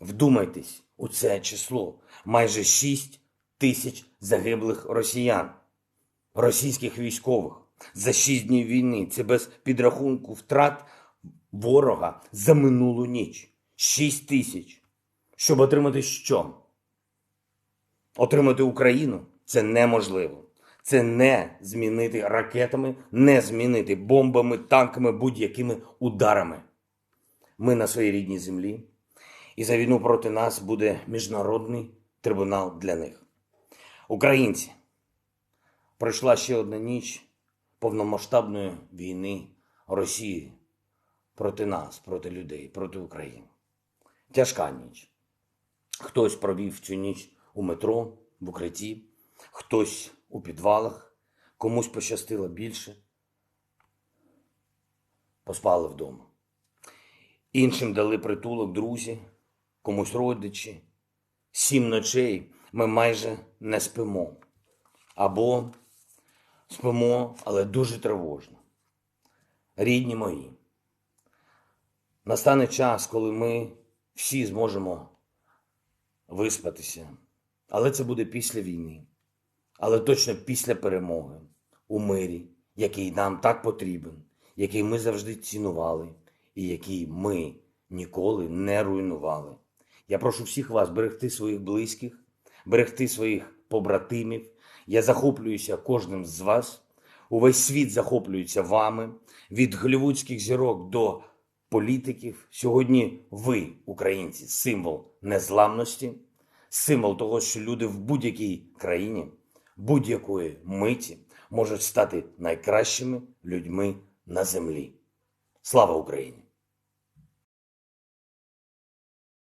Вдумайтесь у це число. Майже 6 тисяч загиблих росіян, російських військових за 6 днів війни. Це без підрахунку втрат ворога за минулу ніч. 6 тисяч. Щоб отримати що? Отримати Україну це неможливо. Це не змінити ракетами, не змінити бомбами, танками, будь-якими ударами. Ми на своїй рідній землі, і за війну проти нас буде міжнародний трибунал для них. Українці, пройшла ще одна ніч повномасштабної війни Росії проти нас, проти людей, проти України. Тяжка ніч. Хтось провів цю ніч у метро, в укритті, хтось у підвалах, комусь пощастило більше. Поспали вдома. Іншим дали притулок друзі, комусь родичі. Сім ночей ми майже не спимо. Або спимо, але дуже тривожно. Рідні мої, настане час, коли ми всі зможемо виспатися. Але це буде після війни, але точно після перемоги у мирі, який нам так потрібен, який ми завжди цінували і який ми ніколи не руйнували. Я прошу всіх вас берегти своїх близьких, берегти своїх побратимів. Я захоплююся кожним з вас. Увесь світ захоплюється вами від голівудських зірок до політиків. Сьогодні ви, українці, символ незламності, символ того, що люди в будь-якій країні, будь-якої миті можуть стати найкращими людьми на землі. Слава Україні!